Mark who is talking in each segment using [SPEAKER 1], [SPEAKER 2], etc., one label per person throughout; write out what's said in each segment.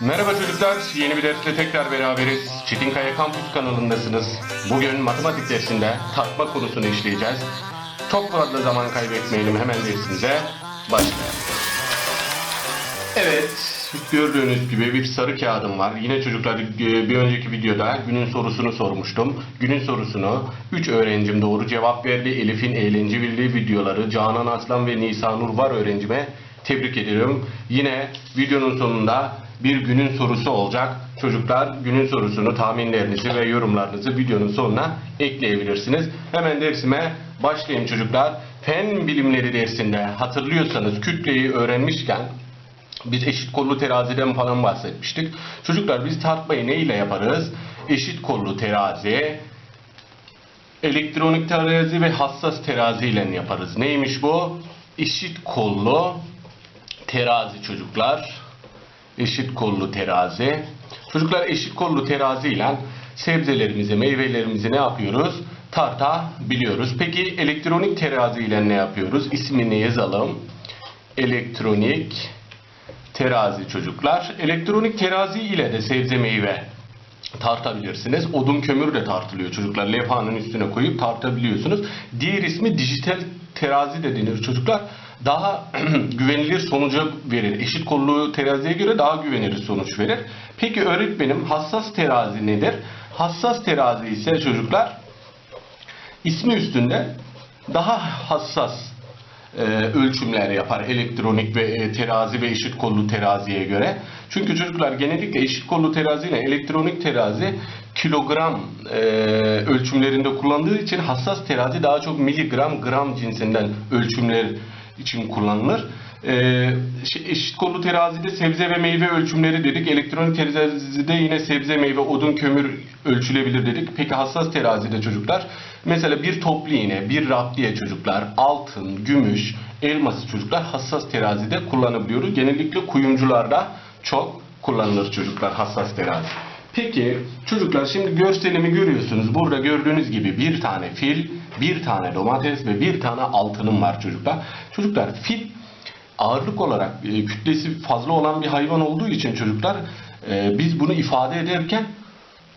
[SPEAKER 1] Merhaba çocuklar, yeni bir dersle tekrar beraberiz. Çetinkaya Kampüs kanalındasınız. Bugün matematik dersinde tartma konusunu işleyeceğiz. Çok fazla zaman kaybetmeyelim, hemen dersimize başlayalım. Evet, gördüğünüz gibi bir sarı kağıdım var. Yine çocuklar e, bir önceki videoda günün sorusunu sormuştum. Günün sorusunu 3 öğrencim doğru cevap verdi. Elif'in eğlence birliği videoları, Canan Aslan ve Nisanur var öğrencime. Tebrik ediyorum. Yine videonun sonunda bir günün sorusu olacak. Çocuklar günün sorusunu, tahminlerinizi ve yorumlarınızı videonun sonuna ekleyebilirsiniz. Hemen dersime başlayayım çocuklar. Fen bilimleri dersinde hatırlıyorsanız kütleyi öğrenmişken biz eşit kollu teraziden falan bahsetmiştik. Çocuklar biz tartmayı ne ile yaparız? Eşit kollu terazi, elektronik terazi ve hassas terazi ile yaparız. Neymiş bu? Eşit kollu terazi çocuklar. Eşit kollu terazi. Çocuklar eşit kollu terazi ile sebzelerimizi, meyvelerimizi ne yapıyoruz? Tartabiliyoruz. Peki elektronik terazi ile ne yapıyoruz? İsmini yazalım. Elektronik terazi çocuklar. Elektronik terazi ile de sebze meyve tartabilirsiniz. Odun kömür de tartılıyor çocuklar. Levhanın üstüne koyup tartabiliyorsunuz. Diğer ismi dijital terazi de denir çocuklar. Daha güvenilir sonucu verir. Eşit kollu teraziye göre daha güvenilir sonuç verir. Peki öğretmenim hassas terazi nedir? Hassas terazi ise çocuklar ismi üstünde daha hassas e, ölçümler yapar elektronik ve e, terazi ve eşit kollu teraziye göre. Çünkü çocuklar genellikle eşit kollu terazi ile elektronik terazi kilogram e, ölçümlerinde kullandığı için hassas terazi daha çok miligram gram cinsinden ölçümler için kullanılır. E, şey, eşit kollu terazide sebze ve meyve ölçümleri dedik. Elektronik terazide yine sebze, meyve, odun, kömür ölçülebilir dedik. Peki hassas terazide çocuklar mesela bir toplu iğne, bir raptiye çocuklar, altın, gümüş, elması çocuklar hassas terazide kullanabiliyoruz. Genellikle kuyumcularda çok kullanılır çocuklar hassas terazi. Peki çocuklar şimdi görselimi görüyorsunuz. Burada gördüğünüz gibi bir tane fil, bir tane domates ve bir tane altınım var çocuklar. Çocuklar fil ağırlık olarak e, kütlesi fazla olan bir hayvan olduğu için çocuklar e, biz bunu ifade ederken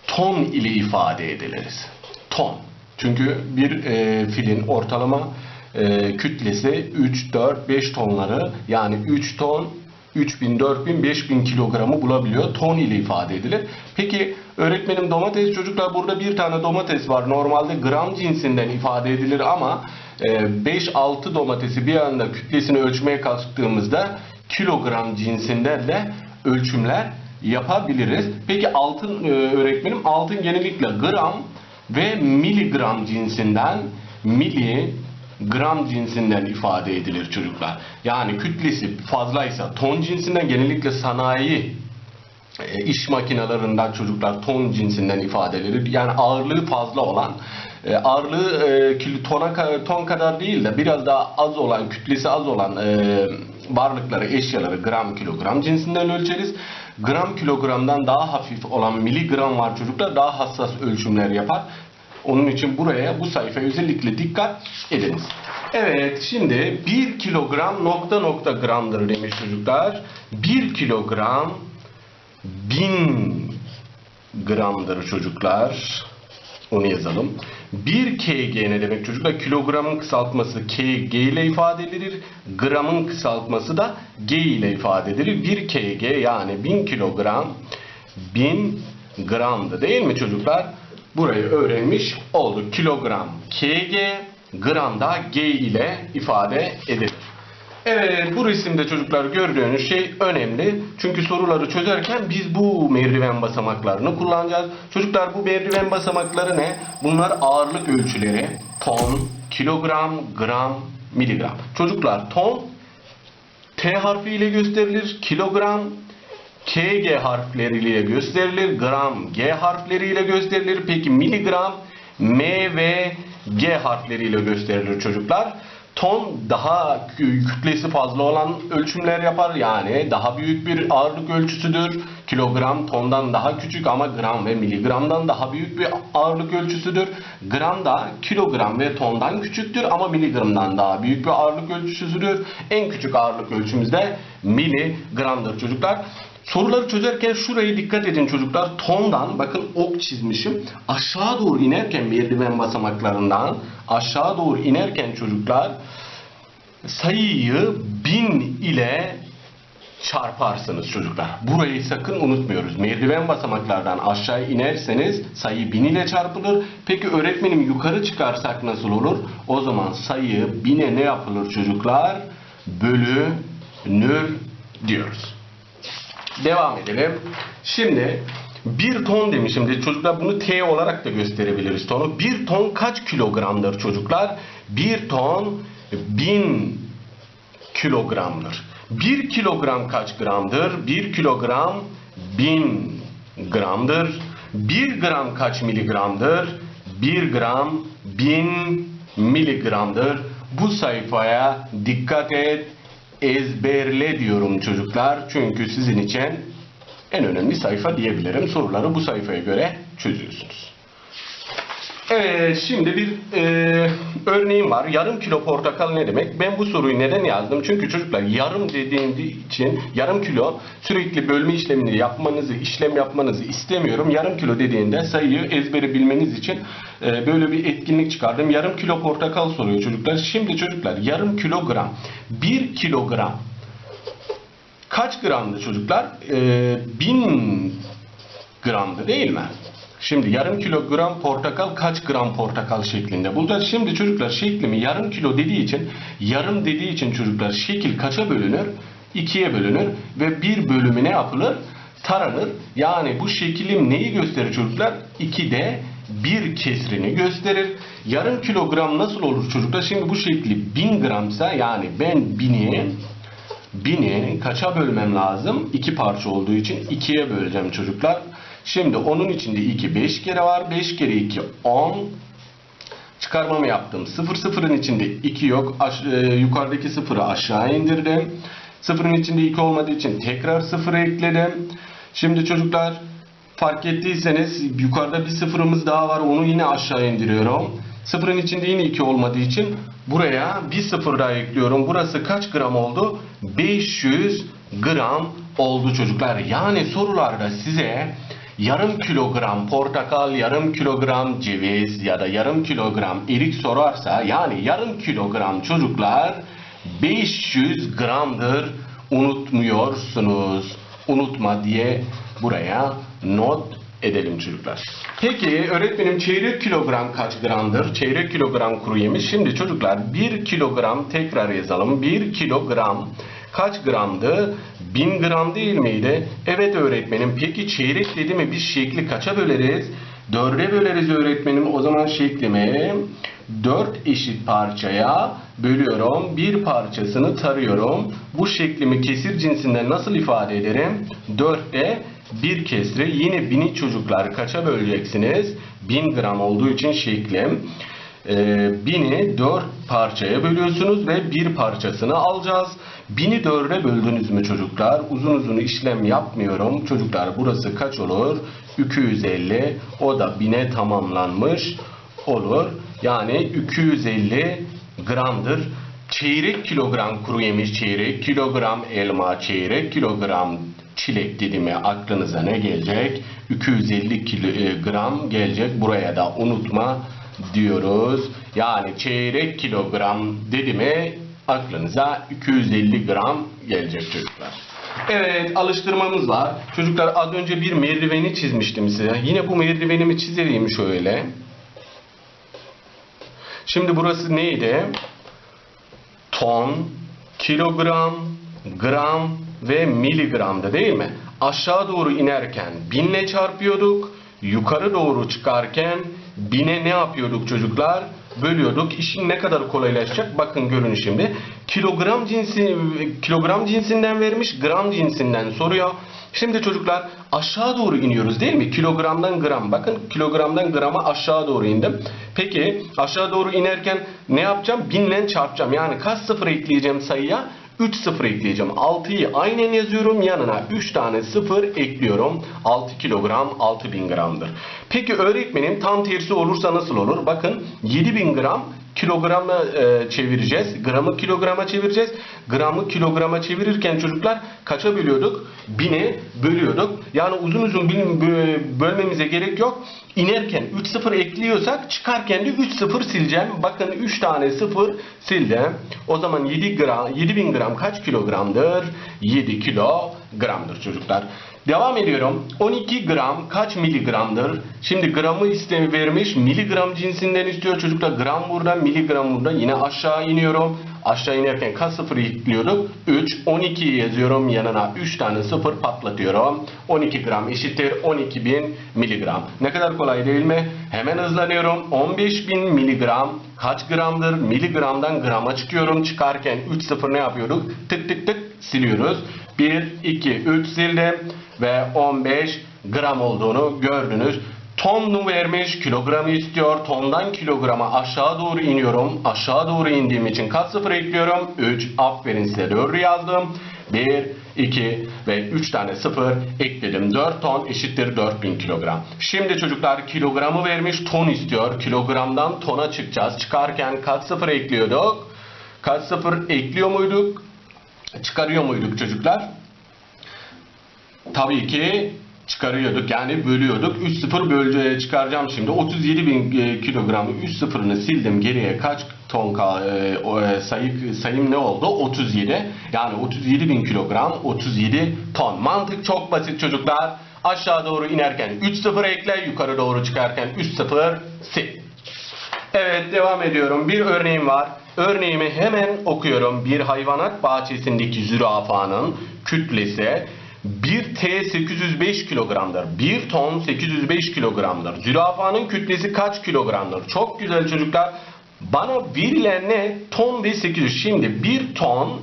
[SPEAKER 1] ton ile ifade ediliriz. Ton. Çünkü bir e, filin ortalama e, kütlesi 3, 4, 5 tonları yani 3 ton 3000, 4000, 5000 kilogramı bulabiliyor. Ton ile ifade edilir. Peki öğretmenim domates çocuklar burada bir tane domates var. Normalde gram cinsinden ifade edilir ama e, 5-6 domatesi bir anda kütlesini ölçmeye kalktığımızda kilogram cinsinden de ölçümler yapabiliriz. Peki altın e, öğretmenim altın genellikle gram ve miligram cinsinden mili gram cinsinden ifade edilir çocuklar. Yani kütlesi fazlaysa ton cinsinden genellikle sanayi e, iş makinelerinden çocuklar ton cinsinden ifade edilir. Yani ağırlığı fazla olan e, ağırlığı e, tona, ton kadar değil de biraz daha az olan kütlesi az olan e, varlıkları eşyaları gram kilogram cinsinden ölçeriz. Gram kilogramdan daha hafif olan miligram var çocuklar daha hassas ölçümler yapar. Onun için buraya bu sayfaya özellikle dikkat ediniz. Evet şimdi 1 kilogram nokta nokta gramdır demiş çocuklar. 1 kilogram 1000 gramdır çocuklar. Onu yazalım. 1 kg ne demek çocuklar? Kilogramın kısaltması kg ile ifade edilir. Gramın kısaltması da g ile ifade edilir. 1 kg yani 1000 kilogram 1000 gramdı değil mi çocuklar? Burayı öğrenmiş olduk. Kilogram kg, gram da g ile ifade edilir. Evet bu resimde çocuklar gördüğünüz şey önemli. Çünkü soruları çözerken biz bu merdiven basamaklarını kullanacağız. Çocuklar bu merdiven basamakları ne? Bunlar ağırlık ölçüleri. Ton, kilogram, gram, miligram. Çocuklar ton T harfiyle gösterilir. Kilogram KG harfleriyle gösterilir. Gram G harfleriyle gösterilir. Peki miligram M ve G harfleriyle gösterilir çocuklar. Ton daha kü- kütlesi fazla olan ölçümler yapar. Yani daha büyük bir ağırlık ölçüsüdür. Kilogram tondan daha küçük ama gram ve miligramdan daha büyük bir ağırlık ölçüsüdür. Gram da kilogram ve tondan küçüktür ama miligramdan daha büyük bir ağırlık ölçüsüdür. En küçük ağırlık ölçümüz de miligramdır çocuklar. Soruları çözerken şuraya dikkat edin çocuklar. Tondan bakın ok çizmişim. Aşağı doğru inerken merdiven basamaklarından aşağı doğru inerken çocuklar sayıyı bin ile çarparsınız çocuklar. Burayı sakın unutmuyoruz. Merdiven basamaklardan aşağı inerseniz sayı 1000 ile çarpılır. Peki öğretmenim yukarı çıkarsak nasıl olur? O zaman sayı 1000'e ne yapılır çocuklar? Bölünür diyoruz. Devam edelim. Şimdi bir ton demişim. Çocuklar bunu T olarak da gösterebiliriz tonu. Bir ton kaç kilogramdır çocuklar? Bir ton bin kilogramdır. 1 kilogram kaç gramdır? 1 kilogram 1000 gramdır. 1 gram kaç miligramdır? 1 gram 1000 miligramdır. Bu sayfaya dikkat et, ezberle diyorum çocuklar. Çünkü sizin için en önemli sayfa diyebilirim. Soruları bu sayfaya göre çözüyorsunuz. Evet, şimdi bir e, örneğim var. Yarım kilo portakal ne demek? Ben bu soruyu neden yazdım? Çünkü çocuklar yarım dediğim için yarım kilo sürekli bölme işlemini yapmanızı, işlem yapmanızı istemiyorum. Yarım kilo dediğinde sayıyı ezbere bilmeniz için e, böyle bir etkinlik çıkardım. Yarım kilo portakal soruyor çocuklar. Şimdi çocuklar yarım kilogram, bir kilogram kaç gramdı çocuklar? E, bin gramdı değil mi? Şimdi yarım kilogram portakal kaç gram portakal şeklinde bulacağız. Şimdi çocuklar şeklimi yarım kilo dediği için yarım dediği için çocuklar şekil kaça bölünür? İkiye bölünür ve bir bölümü ne yapılır? Taranır. Yani bu şekilim neyi gösterir çocuklar? 2'de bir kesrini gösterir. Yarım kilogram nasıl olur çocuklar? Şimdi bu şekli 1000 gramsa yani ben bini bini kaça bölmem lazım? İki parça olduğu için ikiye böleceğim çocuklar. Şimdi onun içinde 2 5 kere var. 5 kere 2 10. Çıkarmamı yaptım. 0 sıfırın içinde 2 yok. Aş e, yukarıdaki sıfırı aşağı indirdim. Sıfırın içinde 2 olmadığı için tekrar 0 ekledim. Şimdi çocuklar fark ettiyseniz yukarıda bir sıfırımız daha var. Onu yine aşağı indiriyorum. Sıfırın içinde yine 2 olmadığı için buraya bir sıfır daha ekliyorum. Burası kaç gram oldu? 500 gram oldu çocuklar. Yani sorularda size yarım kilogram portakal, yarım kilogram ceviz ya da yarım kilogram erik sorarsa yani yarım kilogram çocuklar 500 gramdır unutmuyorsunuz. Unutma diye buraya not edelim çocuklar. Peki öğretmenim çeyrek kilogram kaç gramdır? Çeyrek kilogram kuru yemiş. Şimdi çocuklar 1 kilogram tekrar yazalım. 1 kilogram kaç gramdı? 1000 gram değil miydi? Evet öğretmenim. Peki çeyrek dedi mi biz şekli kaça böleriz? 4'e böleriz öğretmenim. O zaman şeklimi 4 eşit parçaya bölüyorum. Bir parçasını tarıyorum. Bu şeklimi kesir cinsinden nasıl ifade ederim? 4'te bir kesri. Yine bini çocuklar kaça böleceksiniz? 1000 gram olduğu için şeklim. Ee, bini 4 parçaya bölüyorsunuz ve bir parçasını alacağız. Bini 4'e böldünüz mü çocuklar? Uzun uzun işlem yapmıyorum. Çocuklar burası kaç olur? 250. O da bine tamamlanmış olur. Yani 250 gramdır. Çeyrek kilogram kuru yemiş, çeyrek kilogram elma, çeyrek kilogram çilek dilimi aklınıza ne gelecek? 250 kilogram gelecek. Buraya da unutma diyoruz. Yani çeyrek kilogram dedi mi aklınıza 250 gram gelecek çocuklar. Evet alıştırmamız var. Çocuklar az önce bir merdiveni çizmiştim size. Yine bu merdivenimi çizeyim şöyle. Şimdi burası neydi? Ton, kilogram, gram ve miligramdı değil mi? Aşağı doğru inerken binle çarpıyorduk. Yukarı doğru çıkarken bine ne yapıyorduk çocuklar? Bölüyorduk. İşin ne kadar kolaylaşacak? Bakın görün şimdi. Kilogram cinsi kilogram cinsinden vermiş, gram cinsinden soruyor. Şimdi çocuklar aşağı doğru iniyoruz değil mi? Kilogramdan gram. Bakın kilogramdan grama aşağı doğru indim. Peki aşağı doğru inerken ne yapacağım? Binle çarpacağım. Yani kaç sıfır ekleyeceğim sayıya? 3 sıfır ekleyeceğim. 6'yı aynen yazıyorum. Yanına 3 tane sıfır ekliyorum. 6 kilogram 6000 gramdır. Peki öğretmenim tam tersi olursa nasıl olur? Bakın 7000 gram kilograma e, çevireceğiz. Gramı kilograma çevireceğiz. Gramı kilograma çevirirken çocuklar kaça bölüyorduk? Bine bölüyorduk. Yani uzun uzun bölmemize gerek yok. İnerken 3 sıfır ekliyorsak çıkarken de 3 sıfır sileceğim. Bakın 3 tane sıfır sildim. O zaman 7 gram, 7000 gram kaç kilogramdır? 7 kilogramdır çocuklar. Devam ediyorum. 12 gram kaç miligramdır? Şimdi gramı istemi vermiş. Miligram cinsinden istiyor çocuklar. Gram burada, miligram burada. Yine aşağı iniyorum. Aşağı inerken kaç sıfır ekliyorduk? 3. 12 yazıyorum. Yanına 3 tane sıfır patlatıyorum. 12 gram eşittir 12.000 miligram. Ne kadar kolay değil mi? Hemen hızlanıyorum. 15.000 miligram kaç gramdır? Miligramdan grama çıkıyorum. Çıkarken 3 sıfır ne yapıyorduk? Tık tık tık siliyoruz. 1, 2, 3 sildim ve 15 gram olduğunu gördünüz. Tonlu vermiş, kilogramı istiyor. Tondan kilograma aşağı doğru iniyorum. Aşağı doğru indiğim için kaç sıfır ekliyorum? 3. Aferin size 4 yazdım. 1, 2 ve 3 tane sıfır ekledim. 4 ton eşittir 4000 kilogram. Şimdi çocuklar kilogramı vermiş ton istiyor. Kilogramdan tona çıkacağız. Çıkarken kaç sıfır ekliyorduk? Kaç sıfır ekliyor muyduk? Çıkarıyor muyduk çocuklar? Tabii ki çıkarıyorduk yani bölüyorduk. 3 sıfır bölüye çıkaracağım şimdi. 37 bin e, kilogramı 3 sıfırını sildim geriye kaç ton e, e, sayı, sayım ne oldu? 37. Yani 37 bin kilogram 37 ton. Mantık çok basit çocuklar. Aşağı doğru inerken 3 sıfır ekle yukarı doğru çıkarken 3 sıfır sil. Evet devam ediyorum. Bir örneğim var. Örneğimi hemen okuyorum. Bir hayvanat bahçesindeki zürafanın kütlesi 1 T 805 kilogramdır. 1 ton 805 kilogramdır. Zürafanın kütlesi kaç kilogramdır? Çok güzel çocuklar. Bana verilen ne? Ton ve 800. Şimdi 1 ton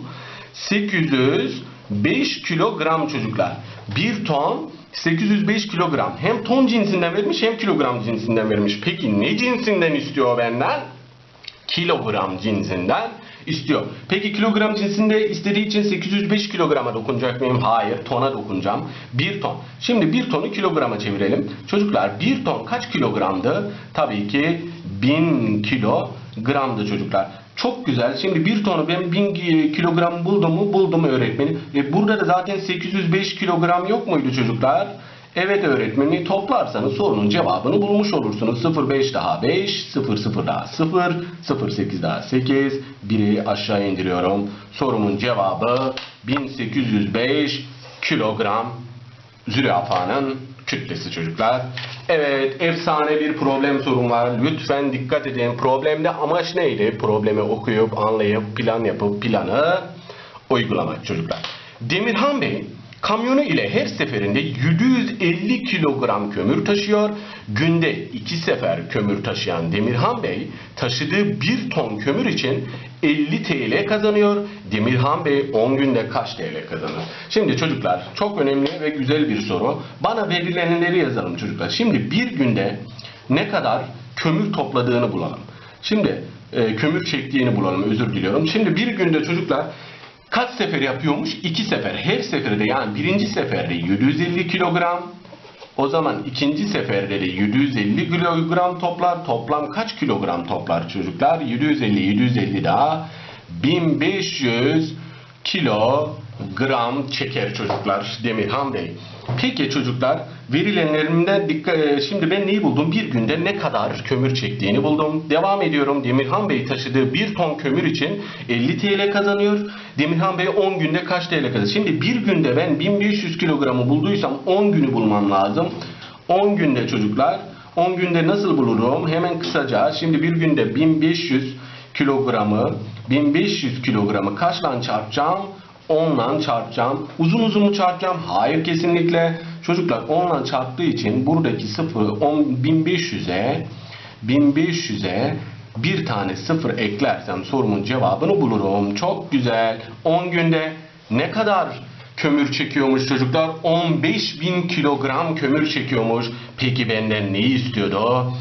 [SPEAKER 1] 805 kilogram çocuklar. 1 ton 805 kilogram. Hem ton cinsinden vermiş hem kilogram cinsinden vermiş. Peki ne cinsinden istiyor benden? Kilogram cinsinden istiyor. Peki kilogram cinsinde istediği için 805 kilograma dokunacak mıyım? Hayır. Tona dokunacağım. 1 ton. Şimdi 1 tonu kilograma çevirelim. Çocuklar 1 ton kaç kilogramdı? Tabii ki 1000 kilogramdı çocuklar. Çok güzel. Şimdi 1 tonu ben 1000 kilogram buldum mu? Buldum öğretmenim. E burada da zaten 805 kilogram yok muydu çocuklar? Evet öğretmeni toplarsanız sorunun cevabını bulmuş olursunuz. 0,5 daha 5, 0, 0 daha 0, 0, 8 daha 8. Biri aşağı indiriyorum. Sorumun cevabı 1805 kilogram zürafanın kütlesi çocuklar. Evet efsane bir problem sorun var. Lütfen dikkat edin. Problemde amaç neydi? Problemi okuyup anlayıp plan yapıp planı uygulamak çocuklar. Demirhan Bey kamyonu ile her seferinde 750 kilogram kömür taşıyor. Günde iki sefer kömür taşıyan Demirhan Bey taşıdığı bir ton kömür için 50 TL kazanıyor. Demirhan Bey 10 günde kaç TL kazanır? Şimdi çocuklar çok önemli ve güzel bir soru. Bana verilenleri yazalım çocuklar. Şimdi bir günde ne kadar kömür topladığını bulalım. Şimdi e, kömür çektiğini bulalım özür diliyorum. Şimdi bir günde çocuklar kaç sefer yapıyormuş? İki sefer. Her seferde yani birinci seferde 750 kilogram. O zaman ikinci seferde de 750 kilogram toplar. Toplam kaç kilogram toplar çocuklar? 750, 750 daha 1500 kilogram çeker çocuklar Demirhan Bey. Peki çocuklar verilenlerimde dikkat e, şimdi ben neyi buldum? Bir günde ne kadar kömür çektiğini buldum. Devam ediyorum. Demirhan Bey taşıdığı bir ton kömür için 50 TL kazanıyor. Demirhan Bey 10 günde kaç TL kazanıyor? Şimdi bir günde ben 1500 kilogramı bulduysam 10 günü bulmam lazım. 10 günde çocuklar 10 günde nasıl bulurum? Hemen kısaca şimdi bir günde 1500 kilogramı 1500 kilogramı kaçla çarpacağım? 10 ile çarpacağım. Uzun uzun mu çarpacağım? Hayır kesinlikle. Çocuklar 10 ile çarptığı için buradaki sıfırı 10 1500'e 1500'e bir tane sıfır eklersem sorumun cevabını bulurum. Çok güzel. 10 günde ne kadar kömür çekiyormuş çocuklar? 15.000 kilogram kömür çekiyormuş. Peki benden neyi istiyordu?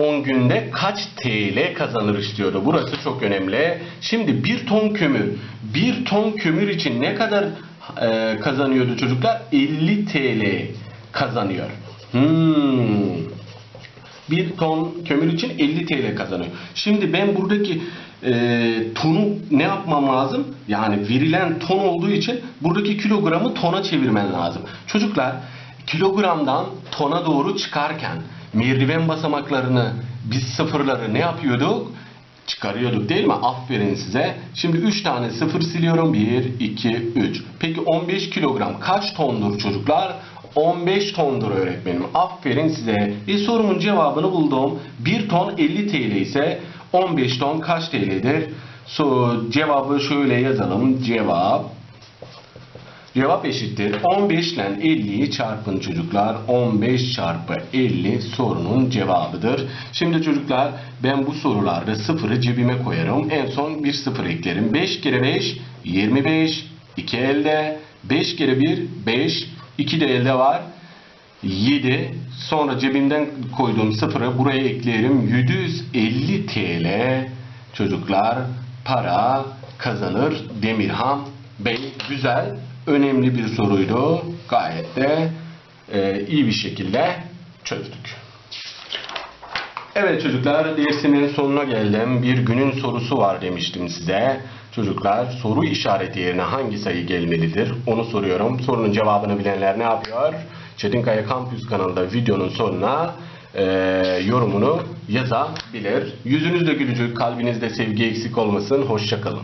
[SPEAKER 1] 10 günde kaç TL kazanır istiyordu. Burası çok önemli. Şimdi 1 ton kömür. 1 ton kömür için ne kadar e, kazanıyordu çocuklar? 50 TL kazanıyor. Hmm. bir ton kömür için 50 TL kazanıyor. Şimdi ben buradaki e, tonu ne yapmam lazım? Yani verilen ton olduğu için buradaki kilogramı tona çevirmen lazım. Çocuklar kilogramdan tona doğru çıkarken merdiven basamaklarını biz sıfırları ne yapıyorduk? Çıkarıyorduk değil mi? Aferin size. Şimdi 3 tane sıfır siliyorum. 1, 2, 3. Peki 15 kilogram kaç tondur çocuklar? 15 tondur öğretmenim. Aferin size. E sorumun cevabını buldum. 1 ton 50 TL ise 15 ton kaç TL'dir? So, cevabı şöyle yazalım. Cevap Cevap eşittir. 15 ile 50'yi çarpın çocuklar. 15 çarpı 50 sorunun cevabıdır. Şimdi çocuklar ben bu sorularda sıfırı cebime koyarım. En son bir sıfır eklerim. 5 kere 5 25. 2 elde. 5 kere 1 5. 2 de elde var. 7. Sonra cebimden koyduğum sıfırı buraya ekleyelim. 750 TL çocuklar para kazanır Demirhan Bey. Güzel, önemli bir soruydu. Gayet de e, iyi bir şekilde çözdük. Evet çocuklar dersimin sonuna geldim. Bir günün sorusu var demiştim size. Çocuklar soru işareti yerine hangi sayı gelmelidir onu soruyorum. Sorunun cevabını bilenler ne yapıyor? Çetinkaya Kampüs kanalında videonun sonuna e, yorumunu yazabilir. Yüzünüzde gülücük, kalbinizde sevgi eksik olmasın. Hoşçakalın.